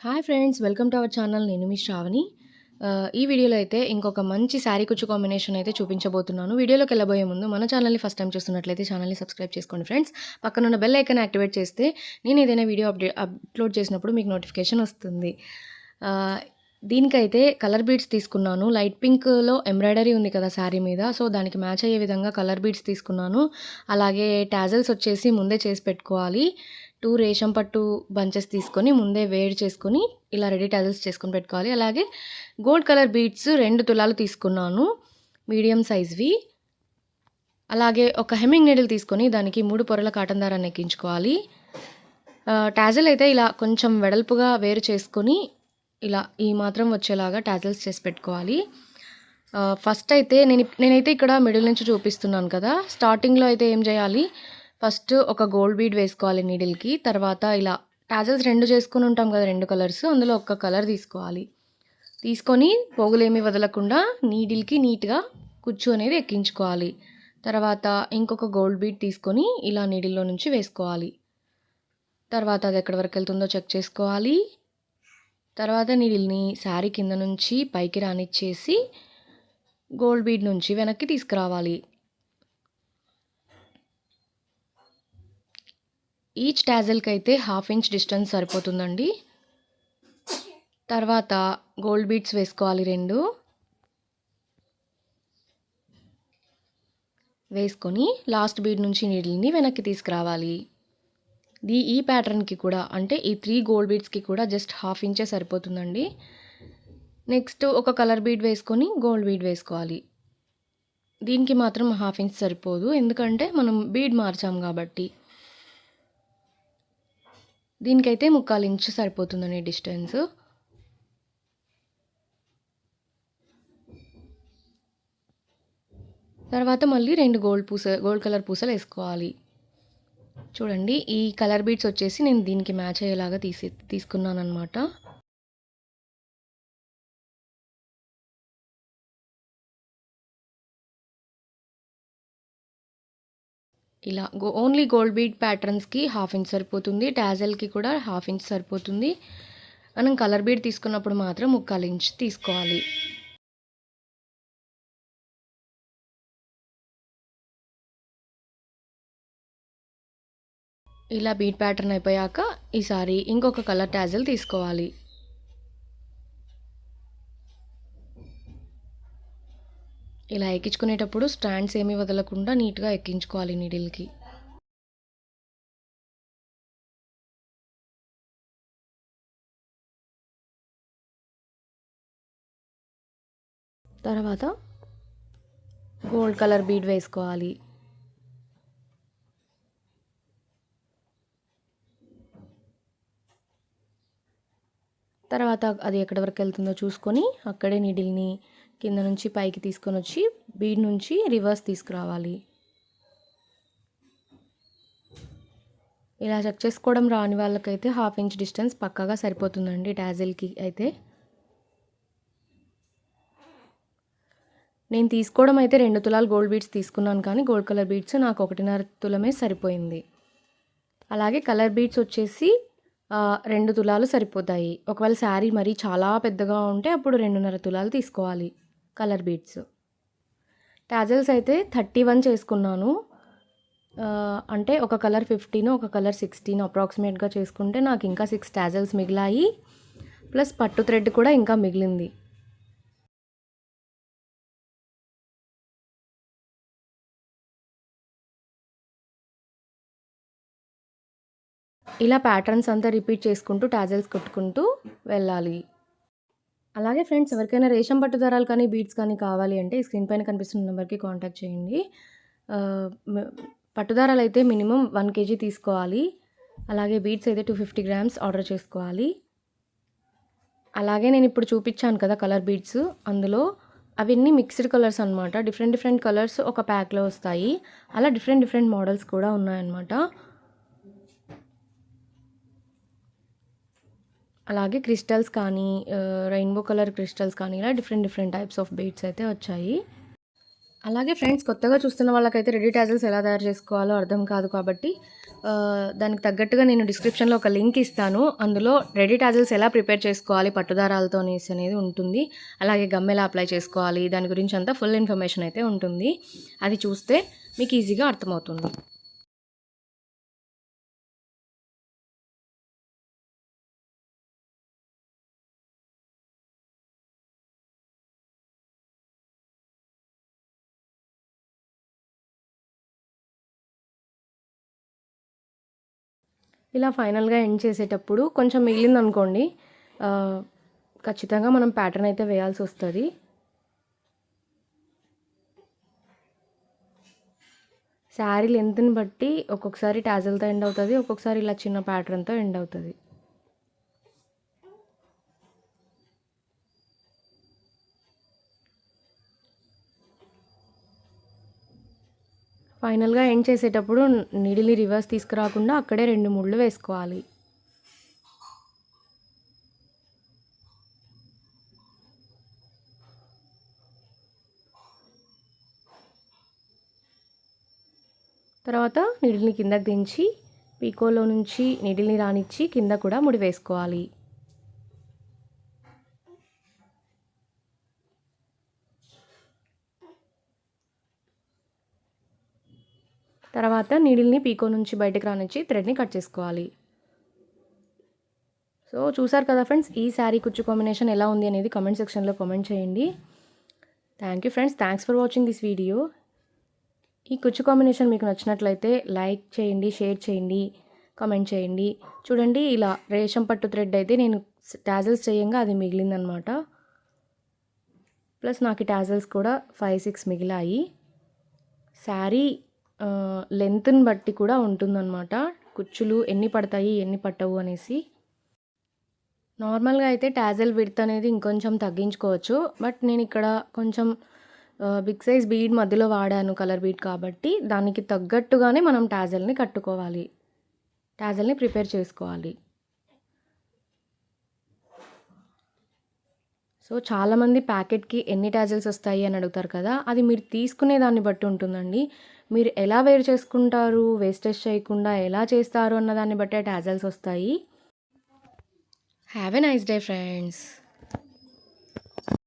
Hi friends welcome to our channel నేను మీ శ్రావణి ఈ వీడియోలో అయితే ఇంకొక మంచి శారీ కుచ్చు కాంబినేషన్ అయితే చూపించబోతున్నాను. వీడియోలోకి వెళ్ళబోయే ముందు మన ఛానల్‌ని ఫస్ట్ టైం చూస్తున్నట్లయితే ఛానల్‌ని సబ్స్క్రైబ్ చేసుకోండి ఫ్రెండ్స్. పక్కనున్న బెల్ ఐకన్ యాక్టివేట్ చేస్తే నేను ఏదైనా వీడియో అప్‌డే అప్‌లోడ్ చేసినప్పుడు మీకు నోటిఫికేషన్ వస్తుంది. దీనికైతే కలర్ బీడ్స్ తీసుకున్నాను. లైట్ పింక్‌లో ఎంబ్రాయిడరీ ఉంది కదా శారీ మీద. సో, దానికి మ్యాచ్ అయ్యే విధంగా కలర్ బీడ్స్ తీసుకున్నాను. అలాగే టాజెల్స్ వచ్చేసి ముందే చేసి పెట్టుకోవాలి. టూ రేషం పట్టు బంచెస్ తీసుకొని ముందే వేడి చేసుకొని ఇలా రెడీ టాజెల్స్ చేసుకొని పెట్టుకోవాలి. అలాగే గోల్డ్ కలర్ బీడ్స్ రెండు తులాలు తీసుకున్నాను. మీడియం సైజ్‌వి. అలాగే ఒక హెమ్మింగ్ నీడిల్ తీసుకొని దానికి మూడు పొరల కాటన్ దారాన్ని ఎక్కించుకోవాలి. టాజల్ టాజెల్ అయితే ఇలా కొంచెం వెడల్పుగా వేరు చేసుకొని ఇలా ఈ మాత్రం వచ్చేలాగా టాజెల్స్ చేసి పెట్టుకోవాలి. ఫస్ట్ అయితే నేను నేనైతే ఇక్కడ మిడిల్ నుంచి చూపిస్తున్నాను కదా! స్టార్టింగ్‌లో అయితే ఏం చేయాలి ఫస్ట్ ఒక గోల్డ్ బీడ్ వేసుకోవాలి నీడిల్‌కి. తర్వాత ఇలా టాజెల్స్ 2 చేసుకొని ఉంటాం కదా! రెండు కలర్స్ అందులో ఒక్క కలర్ తీసుకోవాలి. తీసుకొని పోగులేమి వదలకుండా నీడిల్‌కి నీట్‌గా కుచ్చు అనేది ఎక్కించుకోవాలి. తర్వాత ఇంకొక గోల్డ్ బీట్ తీసుకొని ఇలా నీడిల్‌లో నుంచి వేసుకోవాలి. తర్వాత అది ఎక్కడి వరకు వెళ్తుందో చెక్ చేసుకోవాలి. తర్వాత నీడిల్‌ని శారీ కింద నుంచి పైకి రానిచ్చేసి గోల్డ్ బీడ్ నుంచి వెనక్కి తీసుకురావాలి. ఈచ్ టాజెల్‌కి అయితే హాఫ్ ఇంచ్ డిస్టెన్స్ సరిపోతుందండి. తర్వాత గోల్డ్ బీడ్స్ వేసుకోవాలి రెండు వేసుకొని లాస్ట్ బీడ్ నుంచి నీడిల్‌ని వెనక్కి తీసుకురావాలి. ది ఈ ప్యాటర్న్‌కి కూడా అంటే ఈ త్రీ గోల్డ్ బీడ్స్‌కి కూడా జస్ట్ హాఫ్ ఇంచే సరిపోతుందండి. నెక్స్ట్ ఒక కలర్ బీడ్ వేసుకొని గోల్డ్ బీడ్ వేసుకోవాలి. దీనికి మాత్రం హాఫ్ ఇంచ్ సరిపోదు. ఎందుకంటే మనం బీడ్ మార్చాం కాబట్టి. దీనికైతే ముక్కాలు ఇంచు సరిపోతుందండి డిస్టెన్స్. తర్వాత మళ్ళీ రెండు గోల్డ్ పూస గోల్డ్ కలర్ పూసలు వేసుకోవాలి. చూడండి ఈ కలర్ బీడ్స్ వచ్చేసి నేను దీనికి మ్యాచ్ అయ్యేలాగా తీసి తీసుకున్నాను అనమాట ఇలా గో ఓన్లీ గోల్డ్ బీడ్ ప్యాటర్న్స్‌కి హాఫ్ ఇంచ్ సరిపోతుంది. టాజెల్‌కి కూడా హాఫ్ ఇంచ్ సరిపోతుంది. మనం కలర్ బీడ్ తీసుకున్నప్పుడు మాత్రం ముక్కాలు ఇంచ్ తీసుకోవాలి. ఇలా బీట్ ప్యాటర్న్ అయిపోయాక ఈసారి ఇంకొక కలర్ టాజెల్ తీసుకోవాలి. ఇలా ఎక్కించుకునేటప్పుడు స్టాండ్స్ ఏమి వదలకుండా నీట్‌గా ఎక్కించుకోవాలి నీడిల్‌కి. తర్వాత గోల్డ్ కలర్ బీడ్ వేసుకోవాలి. తర్వాత అది ఎక్కడి వరకు వెళ్తుందో చూసుకొని అక్కడే నీడిల్‌ని కింద నుంచి పైకి తీసుకొని వచ్చి బీడ్ నుంచి రివర్స్ తీసుకురావాలి. ఇలా చెక్ చేసుకోవడం రాని వాళ్ళకైతే హాఫ్ ఇంచ్ డిస్టెన్స్ పక్కాగా సరిపోతుందండి డాజిల్కి అయితే. నేను తీసుకోవడం అయితే రెండు తులాలు గోల్డ్ బీడ్స్ తీసుకున్నాను కానీ గోల్డ్ కలర్ బీడ్స్ నాకు 1.5 తులమే సరిపోయింది. అలాగే కలర్ బీడ్స్ వచ్చేసి రెండు తులాలు సరిపోతాయి. ఒకవేళ శారీ మరీ చాలా పెద్దగా ఉంటే అప్పుడు 2.5 తులాలు తీసుకోవాలి కలర్ బీడ్స్. టాజెల్స్ అయితే 31 చేసుకున్నాను. అంటే ఒక కలర్ 15 ఒక కలర్ 16 అప్రాక్సిమేట్‌గా చేసుకుంటే నాకు ఇంకా సిక్స్ టాజల్స్ మిగిలాయి. ప్లస్ పట్టు థ్రెడ్ కూడా ఇంకా మిగిలింది. ఇలా ప్యాటర్న్స్ అంతా రిపీట్ చేసుకుంటూ టాజెల్స్ కుట్టుకుంటూ వెళ్ళాలి. అలాగే ఫ్రెండ్స్ ఎవరికైనా రేషం పట్టు దారాలు కానీ బీడ్స్ కానీ కావాలి అంటే స్క్రీన్ పైన కనిపిస్తున్న నెంబర్‌కి కాంటాక్ట్ చేయండి. పట్టుదారాలు అయితే మినిమం వన్ కేజీ తీసుకోవాలి. అలాగే బీడ్స్ అయితే 250 గ్రామ్స్ ఆర్డర్ చేసుకోవాలి. అలాగే నేను ఇప్పుడు చూపించాను కదా కలర్ బీడ్స్ అందులో అవన్నీ మిక్స్డ్ కలర్స్ అన్నమాట. డిఫరెంట్ డిఫరెంట్ కలర్స్ ఒక ప్యాక్‌లో వస్తాయి. అలా డిఫరెంట్ డిఫరెంట్ మోడల్స్ కూడా ఉన్నాయన్నమాట. అలాగే క్రిస్టల్స్ కానీ రెయిన్బో కలర్ క్రిస్టల్స్ కానీ ఇలా different different types of beads అయితే వచ్చాయి. అలాగే ఫ్రెండ్స్ కొత్తగా చూస్తున్న వాళ్ళకైతే రెడీ టాజల్స్ ఎలా తయారు చేసుకోవాలో అర్థం కాదు కాబట్టి దానికి తగ్గట్టుగా నేను డిస్క్రిప్షన్లో ఒక లింక్ ఇస్తాను. అందులో రెడీ టాజల్స్ ఎలా ప్రిపేర్ చేసుకోవాలి పట్టుదారాలతో అనేసి అనేది ఉంటుంది. అలాగే గమ్ ఎలా అప్లై చేసుకోవాలి దాని గురించి అంతా ఫుల్ ఇన్ఫర్మేషన్ అయితే ఉంటుంది. అది చూస్తే మీకు ఈజీగా అర్థమవుతుంది. ఇలా ఫైనల్గా ఎండ్ చేసేటప్పుడు కొంచెం మిగిలింది అనుకోండి ఖచ్చితంగా మనం ప్యాటర్న్ అయితే వేయాల్సి వస్తుంది. శారీ లెంత్ని బట్టి ఒక్కొక్కసారి టాజల్తో ఎండ్ అవుతుంది ఒక్కొక్కసారి ఇలా చిన్న ప్యాటర్న్తో ఎండ్ అవుతుంది. ఫైనల్గా ఎండ్ చేసేటప్పుడు నీడిల్ని రివర్స్ తీసుకురాకుండా అక్కడే రెండు ముళ్ళు వేసుకోవాలి. తర్వాత నీడిల్ని కిందకు దించి పీకోలో నుంచి నీడిల్ని రానిచ్చి కింద కూడా ముడి వేసుకోవాలి. తర్వాత నీడిల్ని పీకో నుంచి బయటకు రానిచ్చి థ్రెడ్ని కట్ చేసుకోవాలి. సో చూసారు కదా ఫ్రెండ్స్ ఈ శారీ కుచ్చు కాంబినేషన్ ఎలా ఉంది అనేది కమెంట్ సెక్షన్లో కామెంట్ చేయండి. Thank you friends thanks for watching this video ఈ కుచ్చు కాంబినేషన్ మీకు నచ్చినట్లయితే లైక్ చేయండి షేర్ చేయండి కామెంట్ చేయండి. చూడండి ఇలా రేషం పట్టు థ్రెడ్ అయితే నేను ట్యాజల్స్ చేయంగా అది మిగిలిందనమాట. ప్లస్ నాకు ట్యాజల్స్ కూడా ఫైవ్ సిక్స్ మిగిలాయి. శారీ లెంత్ని బట్టి కూడా ఉంటుందన్నమాట. కుచ్చులు ఎన్ని పడతాయి ఎన్ని పట్టవు అనేసి. నార్మల్గా అయితే టాజల్ విడ్త్ అనేది ఇంకొంచెం తగ్గించుకోవచ్చు. బట్ నేను ఇక్కడ కొంచెం బిగ్ సైజ్ బీడ్ మధ్యలో వాడాను కలర్ బీడ్ కాబట్టి దానికి తగ్గట్టుగానే మనం టాజల్ని కట్టుకోవాలి. టాజల్ని ప్రిపేర్ చేసుకోవాలి. సో చాలామంది ప్యాకెట్కి ఎన్ని టాజల్స్ వస్తాయి అని అడుగుతారు కదా అది మీరు తీసుకునే దాన్ని బట్టి ఉంటుందండి. మీరు ఎలా వేరు చేసుకుంటారు? వేస్టేజ్ చేయకుండా ఎలా చేస్తారు? అన్న దాన్ని బట్టే టాజల్స్ వస్తాయి. Have a nice day friends